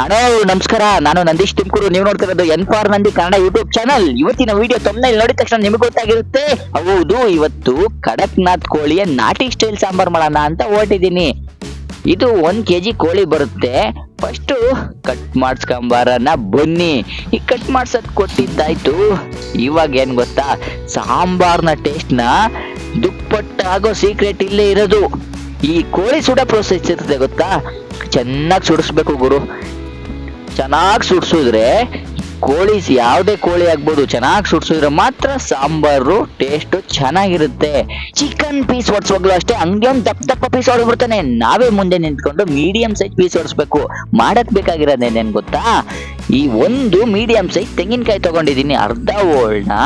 Hello, ನಮಸ್ಕಾರ. ನಾನು ನಂದೀಶ್ ತುಮಕೂರು. ನೀವು ನೋಡ್ತಿರೋದು N for Nandi Kannada YouTube channel. ಇವತ್ತಿನ ವಿಡಿಯೋ ತೊಂದರೆ ನೋಡಿದ ತಕ್ಷಣ ನಿಮಗೆ ಗೊತ್ತಾಗಿರುತ್ತೆ. ಹೌದು, ಇವತ್ತು ಕಡಕ್ನಾಥ್ ಕೋಳಿಯ ನಾಟಿ ಸ್ಟೈಲ್ ಸಾಂಬಾರ್ ಮಾಡೋಣ ಅಂತ ಹೊರಟಿದ್ದೀನಿ. ಇದು ಒಂದ್ ಕೆಜಿ ಕೋಳಿ ಬರುತ್ತೆ. ಫಸ್ಟ್ ಕಟ್ ಮಾಡಿಸ್ಕೊಂಬಾರನ ಬನ್ನಿ. ಈ ಕಟ್ ಮಾಡ್ಸೋದ್ ಕೊಟ್ಟಿದ್ದಾಯ್ತು. ಇವಾಗ ಏನ್ ಗೊತ್ತಾ? ಸಾಂಬಾರ್ನ ಟೇಸ್ಟ್ನ ದುಪ್ಪಟ್ಟಾಗೋ ಸೀಕ್ರೆಟ್ ಇಲ್ಲೇ ಇರೋದು. ಈ ಕೋಳಿ ಸುಡೋ ಪ್ರೊಸೆಸ್ ಇರ್ತದೆ ಗೊತ್ತಾ? ಚೆನ್ನಾಗಿ ಸುಡಿಸ್ಬೇಕು ಗುರು. ಚೆನ್ನಾಗಿ ಸುಡ್ಸಿದ್ರೆ ಕೋಳಿ ಯಾವುದೇ ಕೋಳಿ ಆಗ್ಬೋದು ಚೆನ್ನಾಗಿ ಸುಡ್ಸಿದ್ರೆ ಮಾತ್ರ ಸಾಂಬಾರು ಟೇಸ್ಟ್ ಚೆನ್ನಾಗಿರುತ್ತೆ. ಚಿಕನ್ ಪೀಸ್ ಹೊಡ್ಸುವಾಗ್ಲೂ ಅಷ್ಟೇ, ಹಂಗೆ ಒಂದು ದಪ್ಪ ದಪ್ಪ ಪೀಸ್ ಹೊಡ್ಬಿಡ್ತಾನೆ ನಾವೇ ಮುಂದೆ ನಿಂತ್ಕೊಂಡು ಮೀಡಿಯಂ ಸೈಜ್ ಪೀಸ್ ಹೊಡಿಸ್ಬೇಕು ಮಾಡಕ್ ಬೇಕಾಗಿರೋದೇನೇನು ಗೊತ್ತಾ? ಈ ಒಂದು ಮೀಡಿಯಂ ಸೈಜ್ ತೆಂಗಿನಕಾಯಿ ತಗೊಂಡಿದ್ದೀನಿ, ಅರ್ಧ ಓಳ್ನ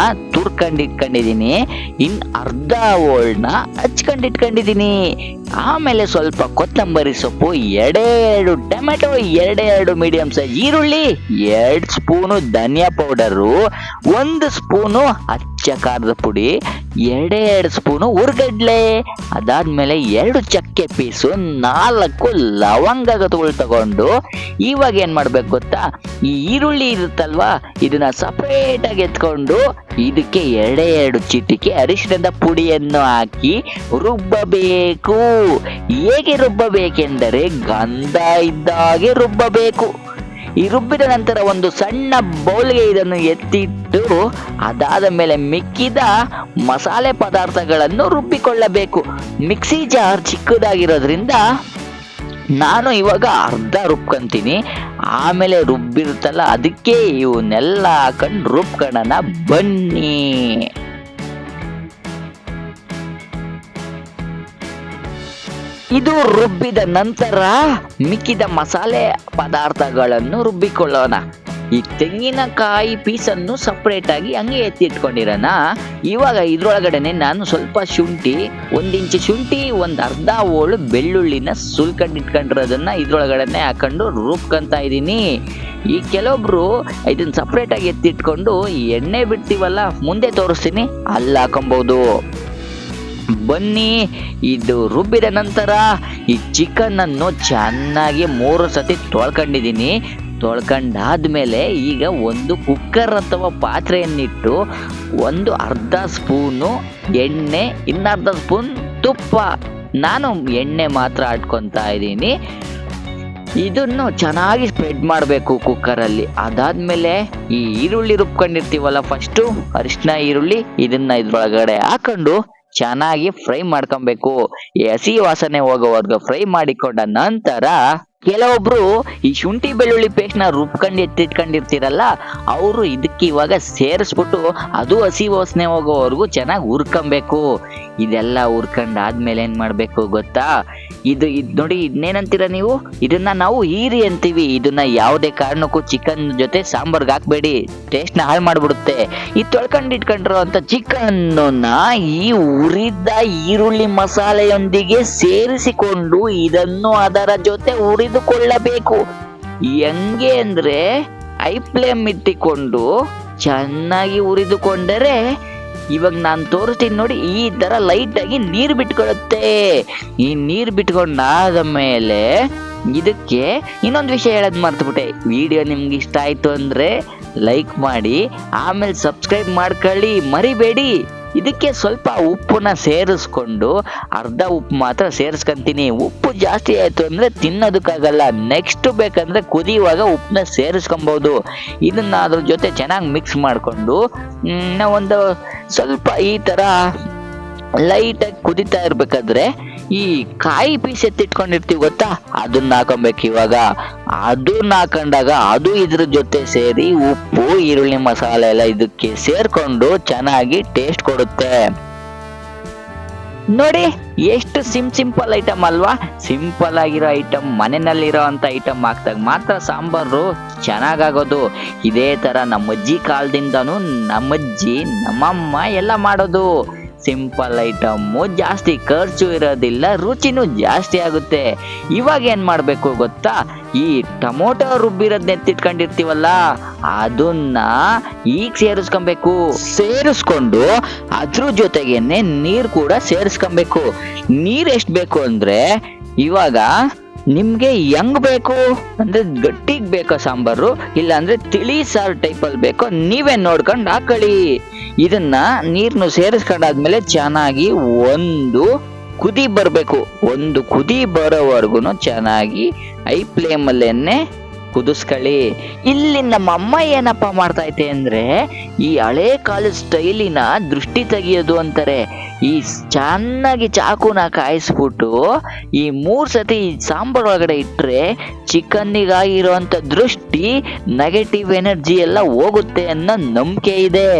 ತುರ್ಕೊಂಡು ಇಟ್ಕೊಂಡಿದ್ದೀನಿ ಇನ್ ಅರ್ಧ ಓಳ್ನ ಹಚ್ಕೊಂಡು ಇಟ್ಕೊಂಡಿದ್ದೀನಿ ಆಮೇಲೆ ಸ್ವಲ್ಪ ಕೊತ್ತಂಬರಿ ಸೊಪ್ಪು, ಎರಡೆರಡು ಟೊಮೆಟೊ, ಎರಡೆರಡು ಮೀಡಿಯಂ ಸೈಜ್ ಈರುಳ್ಳಿ, ಎರಡು ಸ್ಪೂನು ಧನಿಯಾ ಪೌಡರು, ಒಂದು ಸ್ಪೂನು ಅಚ್ಚ ಪುಡಿ, ಎರಡೇ ಎರಡು ಸ್ಪೂನು ಉರ್ಗಡ್ಲೆ. ಅದಾದ್ಮೇಲೆ ಎರಡು ಚಕ್ಕೆ ಪೀಸು, ನಾಲ್ಕು ಲವಂಗಗಳು ತಗೊಂಡು, ಇವಾಗ ಏನು ಮಾಡ್ಬೇಕು ಗೊತ್ತಾ? ಈ ಈರುಳ್ಳಿ ಇರುತ್ತಲ್ವಾ, ಇದನ್ನ ಸಪ್ರೇಟಾಗಿ ಎತ್ಕೊಂಡು, ಇದಕ್ಕೆ ಎರಡೇ ಎರಡು ಚಿಟಿಕೆ ಅರಿಶಿನದ ಪುಡಿಯನ್ನು ಹಾಕಿ ರುಬ್ಬಬೇಕು. ಹೇಗೆ ರುಬ್ಬಬೇಕೆಂದರೆ ಗಂಧ ಇದ್ದಾಗೆ ರುಬ್ಬಬೇಕು. ಈ ರುಬ್ಬಿದ ನಂತರ ಒಂದು ಸಣ್ಣ ಬೌಲ್ಗೆ ಇದನ್ನು ಎತ್ತಿಟ್ಟು ಅದಾದ ಮೇಲೆ ಮಿಕ್ಕಿದ ಮಸಾಲೆ ಪದಾರ್ಥಗಳನ್ನು ರುಬ್ಬಿಕೊಳ್ಳಬೇಕು. ಮಿಕ್ಸಿ ಜಾರ್ ಚಿಕ್ಕದಾಗಿರೋದ್ರಿಂದ ನಾನು ಇವಾಗ ಅರ್ಧ ರುಬ್ಕೊಂತೀನಿ. ಆಮೇಲೆ ರುಬ್ಬಿರುತ್ತಲ್ಲ, ಅದಕ್ಕೆ ಇವನ್ನೆಲ್ಲ ಹಾಕೊಂಡು ರುಬ್ಕೊಳ್ಳೋಣ ಬನ್ನಿ. ಇದು ರುಬ್ಬಿದ ನಂತರ ಮಿಕ್ಕಿದ ಮಸಾಲೆ ಪದಾರ್ಥಗಳನ್ನು ರುಬ್ಬಿಕೊಳ್ಳೋಣ. ಈ ತೆಂಗಿನಕಾಯಿ ಪೀಸನ್ನು ಸಪ್ರೇಟ್ ಆಗಿ ಹಂಗೆ ಎತ್ತಿಟ್ಕೊಂಡಿರೋಣ. ಇವಾಗ ಇದ್ರೊಳಗಡೆನೆ ನಾನು ಸ್ವಲ್ಪ ಶುಂಠಿ, ಒಂದ್ ಇಂಚು ಶುಂಠಿ, ಒಂದು ಅರ್ಧ ಓಳು ಬೆಳ್ಳುಳ್ಳಿನ ಸುಲ್ಕೊಂಡು ಇಟ್ಕೊಂಡಿರೋದನ್ನ ಇದ್ರೊಳಗಡೆನೆ ಹಾಕೊಂಡು ರುಬ್ಕೊಂತ ಇದ್ದೀನಿ. ಈ ಕೆಲವೊಬ್ರು ಇದನ್ನ ಸಪ್ರೇಟ್ ಆಗಿ ಎತ್ತಿಟ್ಕೊಂಡು ಎಣ್ಣೆ ಬಿಡ್ತೀವಲ್ಲ, ಮುಂದೆ ತೋರಿಸ್ತೀನಿ, ಅಲ್ಲಿ ಹಾಕೊಬಹುದು ಬನ್ನಿ, ಇದು ರುಬ್ಬಿದ ನಂತರ ಈ ಚಿಕನ್ ಅನ್ನು ಚೆನ್ನಾಗಿ ಮೂರು ಸತಿ ತೊಳ್ಕೊಂಡಿದ್ದೀನಿ. ತೊಳ್ಕೊಂಡಾದ್ಮೇಲೆ ಈಗ ಒಂದು ಕುಕ್ಕರ್ ಅಥವಾ ಪಾತ್ರೆಯನ್ನಿಟ್ಟು ಒಂದು ಅರ್ಧ ಸ್ಪೂನು ಎಣ್ಣೆ, ಇನ್ನರ್ಧ ಸ್ಪೂನ್ ತುಪ್ಪ. ನಾನು ಎಣ್ಣೆ ಮಾತ್ರ ಆಡ್ಕೊತಾ ಇದ್ದೀನಿ. ಇದನ್ನು ಚೆನ್ನಾಗಿ ಸ್ಪ್ರೆಡ್ ಮಾಡಬೇಕು ಕುಕ್ಕರಲ್ಲಿ ಅದಾದಮೇಲೆ ಈ ಈರುಳ್ಳಿ ರುಬ್ಕೊಂಡಿರ್ತೀವಲ್ಲ ಫಸ್ಟು ಅರಿಶಿನ ಈರುಳ್ಳಿ, ಇದನ್ನು ಇದರೊಳಗಡೆ ಹಾಕೊಂಡು ಚೆನ್ನಾಗಿ ಫ್ರೈ ಮಾಡ್ಕೊಬೇಕು. ಹಸಿ ವಾಸನೆ ಹೋಗೋವರೆಗೂ ಫ್ರೈ ಮಾಡಿಕೊಂಡ ನಂತರ ಕೆಲವೊಬ್ರು ಈ ಶುಂಠಿ ಬೆಳ್ಳುಳ್ಳಿ ಪೇಸ್ಟ್ನ ರುಬ್ಕೊಂಡು ಎತ್ತಿಟ್ಕೊಂಡಿರ್ತೀರಲ್ಲ, ಅವರು ಇದಕ್ಕೆ ಇವಾಗ ಸೇರಿಸ್ಬಿಟ್ಟು ಅದು ಹಸಿ ವಾಸನೆ ಹೋಗೋವರೆಗೂ ಚೆನ್ನಾಗಿ ಹುರ್ಕೊಬೇಕು. ಇದೆಲ್ಲ ಹುರ್ಕೊಂಡ್ ಆದ್ಮೇಲೆ ಏನ್ ಮಾಡ್ಬೇಕು ಗೊತ್ತಾ? ಇದು ಇದ್ ನೋಡಿ ಇದನ್ನೇನಂತೀರ ನೀವು? ಇದನ್ನ ನಾವು ಹೀರಿ ಅಂತೀವಿ. ಇದನ್ನ ಯಾವುದೇ ಕಾರಣಕ್ಕೂ ಚಿಕನ್ ಜೊತೆ ಸಾಂಬಾರ್ಗೆ ಹಾಕ್ಬೇಡಿ. ಟೇಸ್ಟ್ ಹಾಳು ಮಾಡಿಬಿಡುತ್ತೆ. ಈ ತೊಳ್ಕೊಂಡು ಇಟ್ಕೊಂಡಿರೋಂಥ ಚಿಕನ್ನ ಈ ಉರಿದ ಈರುಳ್ಳಿ ಮಸಾಲೆಯೊಂದಿಗೆ ಸೇರಿಸಿಕೊಂಡು ಇದನ್ನು ಅದರ ಜೊತೆ ಉರಿದುಕೊಳ್ಳಬೇಕು. ಹೆಂಗೆ ಅಂದ್ರೆ, ಐ ಫ್ಲೇಮ್ ಇಟ್ಟಿಕೊಂಡು ಚೆನ್ನಾಗಿ ಉರಿದುಕೊಂಡರೆ ಇವಾಗ ನಾನು ತೋರಿಸ್ತೀನಿ ನೋಡಿ, ಈ ತರ ಲೈಟ್ ಆಗಿ ನೀರು ಬಿಟ್ಕೊಳತ್ತೆ. ಈ ನೀರು ಬಿಟ್ಕೊಂಡಾದ ಮೇಲೆ ಇದಕ್ಕೆ ಇನ್ನೊಂದು ವಿಷಯ ಹೇಳೋದು ಮರ್ತುಬಿಟ್ಟೆ. ವಿಡಿಯೋ ನಿಮ್ಗೆ ಇಷ್ಟ ಆಯ್ತು ಅಂದ್ರೆ ಲೈಕ್ ಮಾಡಿ, ಆಮೇಲೆ ಸಬ್ಸ್ಕ್ರೈಬ್ ಮಾಡ್ಕೊಳ್ಳಿ. ಮರಿಬೇಡಿ. ಇದಕ್ಕೆ ಸ್ವಲ್ಪ ಉಪ್ಪನ್ನ ಸೇರಿಸ್ಕೊಂಡು ಅರ್ಧ ಉಪ್ಪು ಮಾತ್ರ ಸೇರಿಸ್ಕೊಂತೀನಿ. ಉಪ್ಪು ಜಾಸ್ತಿ ಆಯ್ತು ಅಂದ್ರೆ ತಿನ್ನೋದಕ್ಕಾಗಲ್ಲ. ನೆಕ್ಸ್ಟ್ ಬೇಕಂದ್ರೆ ಕುದಿಯುವಾಗ ಉಪ್ಪನ್ನ ಸೇರಿಸ್ಕೊಬೋದು. ಇದನ್ನ ಅದ್ರ ಜೊತೆ ಚೆನ್ನಾಗಿ ಮಿಕ್ಸ್ ಮಾಡಿಕೊಂಡು ಒಂದು ಸ್ವಲ್ಪ ಈ ತರ ಲೈಟಾಗಿ ಕುದಿತಾ ಇರ್ಬೇಕಾದ್ರೆ ಈ ಕಾಯಿ ಪೀಸ್ ಎತ್ತಿಟ್ಕೊಂಡಿರ್ತೀವಿ ಗೊತ್ತಾ? ಅದನ್ನ ಹಾಕೊಬೇಕು ಇವಾಗ. ಅದನ್ನ ಹಾಕೊಂಡಾಗ ಅದು ಇದ್ರ ಜೊತೆ ಸೇರಿ ಉಪ್ಪು, ಈರುಳ್ಳಿ ಮಸಾಲೆ ಎಲ್ಲ ಇದಕ್ಕೆ ಸೇರ್ಕೊಂಡು ಚೆನ್ನಾಗಿ ಟೇಸ್ಟ್ ಕೊಡುತ್ತೆ. ನೋಡಿ, ಎಷ್ಟು ಸಿಂ ಸಿಂಪಲ್ ಐಟಮ್ ಅಲ್ವಾ? ಸಿಂಪಲ್ ಆಗಿರೋ ಐಟಮ್ ಮನೆಯಲ್ಲಿರೋ ಅಂತ ಐಟಮ್ ಹಾಕ್ದಾಗ ಮಾತ್ರ ಸಾಂಬಾರು ಚೆನ್ನಾಗಾಗೋದು. ಇದೇ ತರ ನಮ್ಮ ಅಜ್ಜಿ ಕಾಲದಿಂದನೂ ನಮ್ಮಜ್ಜಿ, ನಮ್ಮಮ್ಮ ಎಲ್ಲ ಮಾಡೋದು. ಸಿಂಪಲ್ ಐಟಮ್ಮು ಜಾಸ್ತಿ ಖರ್ಚು ಇರೋದಿಲ್ಲ, ರುಚಿನೂ ಜಾಸ್ತಿ ಆಗುತ್ತೆ. ಇವಾಗ ಏನು ಮಾಡಬೇಕು ಗೊತ್ತಾ? ಈ ಟೊಮೊಟೊ ರುಬ್ಬಿರೋದ್ ನೆತ್ತಿಟ್ಕೊಂಡಿರ್ತೀವಲ್ಲ ಅದನ್ನ ಈಗ ಸೇರಿಸ್ಕೊಬೇಕು. ಸೇರಿಸ್ಕೊಂಡು ಅದ್ರ ಜೊತೆಗೇನೆ ನೀರು ಕೂಡ ಸೇರಿಸ್ಕೊಬೇಕು. ನೀರು ಎಷ್ಟು ಬೇಕು ಅಂದರೆ, ಇವಾಗ ನಿಮಗೆ ಹೆಂಗ್ ಬೇಕು, ಅಂದ್ರೆ ಗಟ್ಟಿಗ್ ಬೇಕೋ ಸಾಂಬಾರು ಇಲ್ಲ ಅಂದ್ರೆ ತಿಳಿ ಸಾರು ಟೈಪಲ್ಲಿ ಬೇಕೋ, ನೀವೇ ನೋಡ್ಕೊಂಡು ಹಾಕೊಳ್ಳಿ. ಇದನ್ನ ನೀರನ್ನು ಸೇರಿಸ್ಕೊಂಡಾದ್ಮೇಲೆ ಚೆನ್ನಾಗಿ ಒಂದು ಕುದಿ ಬರಬೇಕು. ಒಂದು ಕುದಿ ಬರೋವರೆಗೂ ಚೆನ್ನಾಗಿ ಐ ಫ್ಲೇಮಲ್ಲೇನೆ ಕುದಿಸ್ಕೊಳ್ಳಿ ಇಲ್ಲಿ ನಮ್ಮ ಅಮ್ಮ ಏನಪ್ಪ ಮಾಡ್ತಾ ಐತೆ ಅಂದ್ರೆ, ಈ ಹಳೆ ಕಾಲದ ಸ್ಟೈಲಿನ ದೃಷ್ಟಿ ತೆಗಿಯೋದು ಅಂತಾರೆ. ಈ ಚೆನ್ನಾಗಿ ಚಾಕುನ ಕಾಯಿಸ್ಬಿಟ್ಟು, ಈ ಮೂರ್ ಸತಿ ಸಾಂಬಾರ್ ಒಳಗಡೆ ಇಟ್ರೆ ಚಿಕನ್ನಿಗಾಗಿರುವಂತ ದೃಷ್ಟಿ ನೆಗೆಟಿವ್ ಎನರ್ಜಿ ಎಲ್ಲ ಹೋಗುತ್ತೆ ಅನ್ನೋ ನಂಬಿಕೆ ಇದೆ.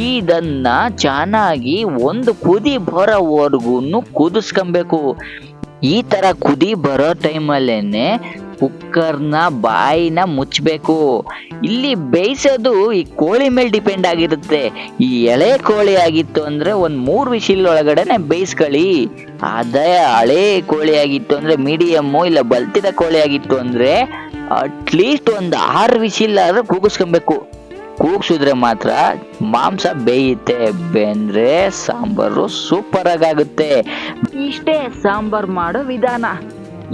ಇದನ್ನ ಚೆನ್ನಾಗಿ ಒಂದು ಕುದಿ ಬರೋವರೆಗೂ ಕುದಿಸ್ಕೊಬೇಕು. ಈ ತರ ಕುದಿ ಬರೋ ಟೈಮಲ್ಲೇನೆ ಕುಕ್ಕರ್ನ ಬಾಯಿನ ಮುಚ್ಚಬೇಕು ಇಲ್ಲಿ ಬೇಯಿಸೋದು ಈ ಕೋಳಿ ಮೇಲೆ ಡಿಪೆಂಡ್ ಆಗಿರುತ್ತೆ. ಈ ಎಳೆ ಕೋಳಿ ಆಗಿತ್ತು ಅಂದ್ರೆ ಒಂದು ಮೂರು ವಿಶಿಲ್ ಒಳಗಡೆನೆ ಬೇಯಿಸ್ಕೊಳ್ಳಿ. ಅದೇ ಹಳೆ ಕೋಳಿ ಆಗಿತ್ತು ಅಂದ್ರೆ ಮೀಡಿಯಮ್ಮು ಇಲ್ಲ ಬಲ್ತಿದ ಕೋಳಿ ಆಗಿತ್ತು ಅಂದ್ರೆ ಅಟ್ಲೀಸ್ಟ್ ಒಂದು ಆರು ವಿಶಿಲ್ ಆದ್ರೆ ಕೂಗಿಸ್ಕೊಬೇಕು. ಕೂಗ್ಸಿದ್ರೆ ಮಾತ್ರ ಮಾಂಸ ಬೇಯುತ್ತೆ. ಬೆಂದ್ರೆ ಸಾಂಬಾರು ಸೂಪರ್ ಆಗುತ್ತೆ. ಇಷ್ಟೇ ಸಾಂಬಾರ್ ಮಾಡೋ ವಿಧಾನ.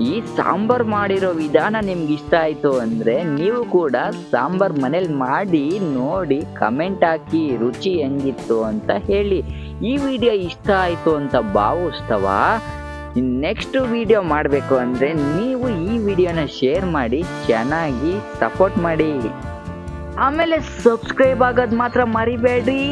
ಈ ಸಾಂಬಾರ್ ಮಾಡಿರೋ ವಿಧಾನ ನಿಮ್ಗೆ ಇಷ್ಟ ಆಯಿತು ಅಂದರೆ ನೀವು ಕೂಡ ಸಾಂಬಾರ್ ಮನೇಲಿ ಮಾಡಿ ನೋಡಿ ಕಮೆಂಟ್ ಹಾಕಿ ರುಚಿ ಹೆಂಗಿತ್ತು ಅಂತ ಹೇಳಿ. ಈ ವಿಡಿಯೋ ಇಷ್ಟ ಆಯಿತು ಅಂತ ಭಾವಿಸ್ತವ? ನೆಕ್ಸ್ಟ್ ವಿಡಿಯೋ ಮಾಡಬೇಕು ಅಂದರೆ ನೀವು ಈ ವಿಡಿಯೋನ ಶೇರ್ ಮಾಡಿ, ಚೆನ್ನಾಗಿ ಸಪೋರ್ಟ್ ಮಾಡಿ. ಆಮೇಲೆ ಸಬ್ಸ್ಕ್ರೈಬ್ ಆಗೋದು ಮಾತ್ರ ಮರಿಬೇಡ್ರಿ.